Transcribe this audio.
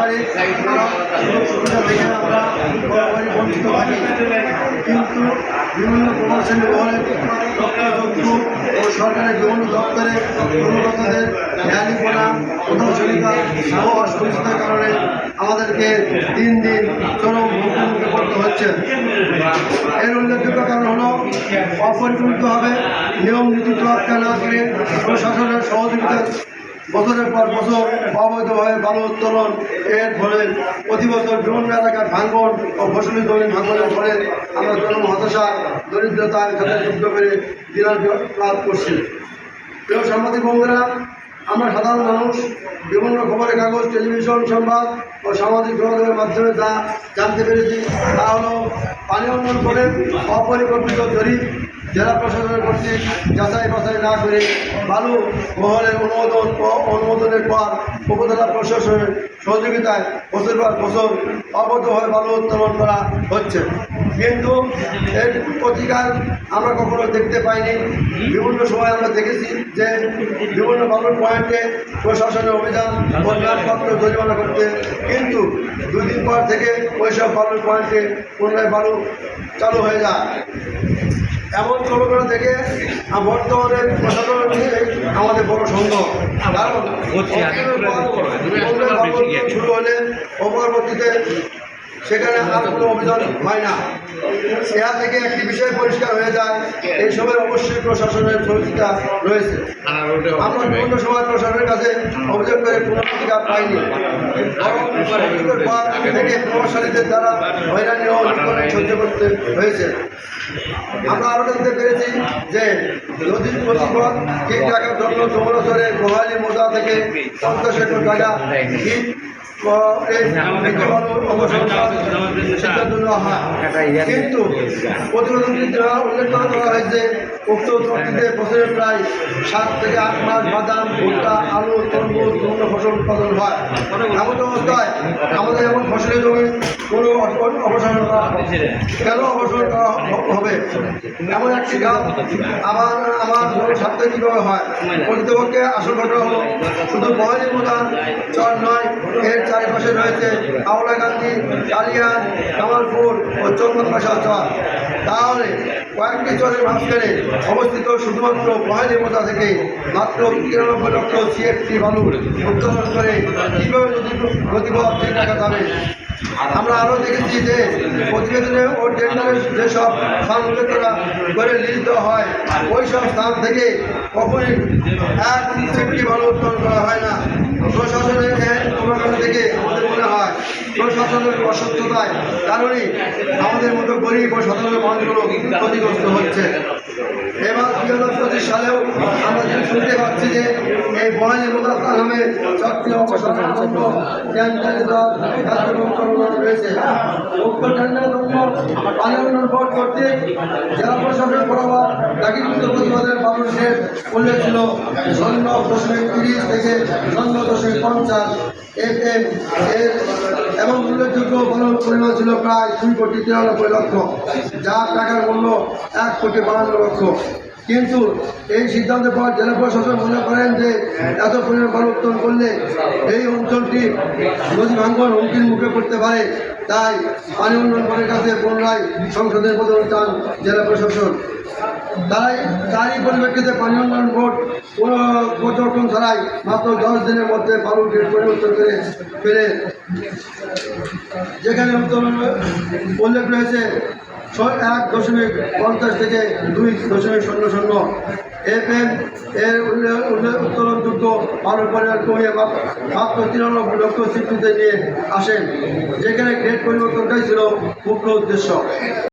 সরকারি সুযোগ সুবিধা থেকে আমরা বরাবরই বঞ্চিত থাকি কিন্তু বিভিন্ন তথ্যযোগ্য ও সরকারের বিভিন্ন দপ্তরে কর্মকর্তাদের র্যালিপনা প্রদর্শনিকা সহ অসুবিধার কারণে আমাদেরকে দিন দিন চরম হুমকির মুখে পড়তে হচ্ছে। এর উল্লেখযোগ্য কারণ হলো অপরিকল্পিতভাবে নিয়ম নীতি তোয়াক্কা না করে প্রশাসনের সহযোগিতা বছরের পর বছর অবৈধভাবে বালু উত্তোলন, এর ফলে প্রতি বছর বিভিন্ন এলাকার ভাঙ্গন ও ফসলি জমি ভাঙ্গনের ফলে আমরা চরম হতাশা দরিদ্রতার সাথে যুদ্ধ করে লাভ করছি। প্রিয় সাংবাদিক বন্ধুরা, আমরা সাধারণ মানুষ, বিভিন্ন খবরের কাগজ, টেলিভিশন, সংবাদ ও সামাজিক যোগাযোগের মাধ্যমে যা জানতে পেরেছি তা হলো পানি উন্নয়ন করে অপরিকল্পিত জরিপ জেলা প্রশাসনের কর্তৃক যাচাই বাছাই না করে বালু মহলের অনুমোদন অনুমোদনের পর উপজেলা প্রশাসনের সহযোগিতায় বছর পর বছর অবৈধভাবে বালু উত্তোলন করা হচ্ছে। কিন্তু এর প্রতিকার আমরা কখনো দেখতে পাইনি। বিভিন্ন সময় আমরা দেখেছি যে বিভিন্ন বালুর পয়েন্টে প্রশাসনের অভিযান নামপত্র জরিমানা করতে কিন্তু দুদিন পর থেকে ওইসব বালুর পয়েন্টে পুনরায় বালু চালু হয়ে যায়। এমন কর্মকরা থেকে বর্তমানে প্রশাসন হচ্ছে আমাদের বড় সংগ্রহ কারণ শুরু হলে ও পরবর্তীতে সেখানে আর কোনো অভিযান হয় না। এরা থেকে একটি বিষয় পরিষ্কার হয়ে যায় এই সময় অবশ্যই প্রশাসনের সহযোগিতা রয়েছে। আমরা বিভিন্ন সময় প্রশাসনের কাছে অভিযোগ করে কোনো প্রতিকার পাইনি। থেকে প্রভাবশালীদের দ্বারা হয়রানি ও সহ্য করতে হয়েছে। আমরা আরও জানতে পেরেছি যে নদীর প্রতিপদ ঠিক টাকার জন্য যমুনাচরে গোহালি মোদা থেকে পঞ্চাশ একর জায়গা ঠিক কিন্তু প্রতিবেদনটি দেওয়া উল্লেখ করা হয়েছে উক্ত চুক্তিতে বছরে প্রায় সাত থেকে আট মাস বাদাম, ভুট্টা, আলু, তরমুজ বিভিন্ন ফসল উৎপাদন হয়। এমন অবস্থায় আমাদের এমন ফসলের জমি কোনো অপসারণ করা কেন অপসারণ করা হবে? এমন একটি কাজ আমার আমার জন্য স্বার্থে কীভাবে হয়? প্রকৃতপক্ষে আসল ঘটনা হলো শুধু বহালি প্রধান চর নয় এর চারিপাশে রয়েছে আওলা গান্ধী কালিয়ান কামালপুর ও চন্দনবাসা চর। তাহলে কয়েকটি চরের মাঝখানে অবস্থিত শুধুমাত্র বহালি মোতা থেকে মাত্র তিরানব্বই লক্ষ সিএফটি বালু উত্তোলন করে কীভাবে নদী গতিপথ ঠিক রাখা যাবে? আমরা আরও দেখেছি যে প্রতিবেদনে ও টেন্ডারে যেসব স্থান উল্লেখ লিজ হয় ওই সব স্থান থেকে কখনই এক সেফটি ভালো উত্তোলন করা হয় না। প্রশাসনের এই কর্মকাণ্ড থেকে আমাদের মনে হয় প্রশাসনের অসত্যতায় কারণেই আমাদের মতো গরিব ও সাধারণ মানুষগুলো ক্ষতিগ্রস্ত হচ্ছে। এবার দুই হাজার পঁচিশ সালেও আমরা যেটা শুনতে পাচ্ছি যে এই বহানি মোদাত্তা নামে সক্রিয় কর্তৃক জেলা প্রশাসন বরাবর দাগিমুক্ত প্রতিবাদের মানুষের উল্লেখ ছিল শূন্য দশমিক তিরিশ থেকে শূন্য দশমিক পঞ্চাশ এফ এম এর এবং উল্লেখযোগ্য পরিমাণ ছিল প্রায় দুই কোটি তিরানব্বই লক্ষ যার টাকার মূল্য এক কোটি বাহান্ন লক্ষ। কিন্তু এই সিদ্ধান্তের পর জেলা প্রশাসন মনে করেন যে এত পরিমাণ উত্তোলন করলে এই অঞ্চলটি নদী ভাঙ্গন হুমকির মুখে পড়তে পারে। তাই পানি উন্নয়ন বোর্ডের কাছে পুনরায় সংসদের প্রদান চান জেলা প্রশাসন। তাই তারই পরিপ্রেক্ষিতে পানি উন্নয়ন বোর্ড কোনো ছাড়াই মাত্র দশ দিনের মধ্যে বালু গেট পরিবর্তন করে ফেলে। যেখানে উত্তোলন উল্লেখ রয়েছে এক দশমিক পঞ্চাশ থেকে দুই দশমিক শূন্য শূন্য। এফএম এর উত্তোলনযোগ্য বালুর পরিমাণ কমিয়ে মাত্র তিরানব্বই লক্ষ স্বীকৃতি নিয়ে আসেন, যেখানে গ্রেড পরিবর্তনটাই ছিল মুখ্য উদ্দেশ্য।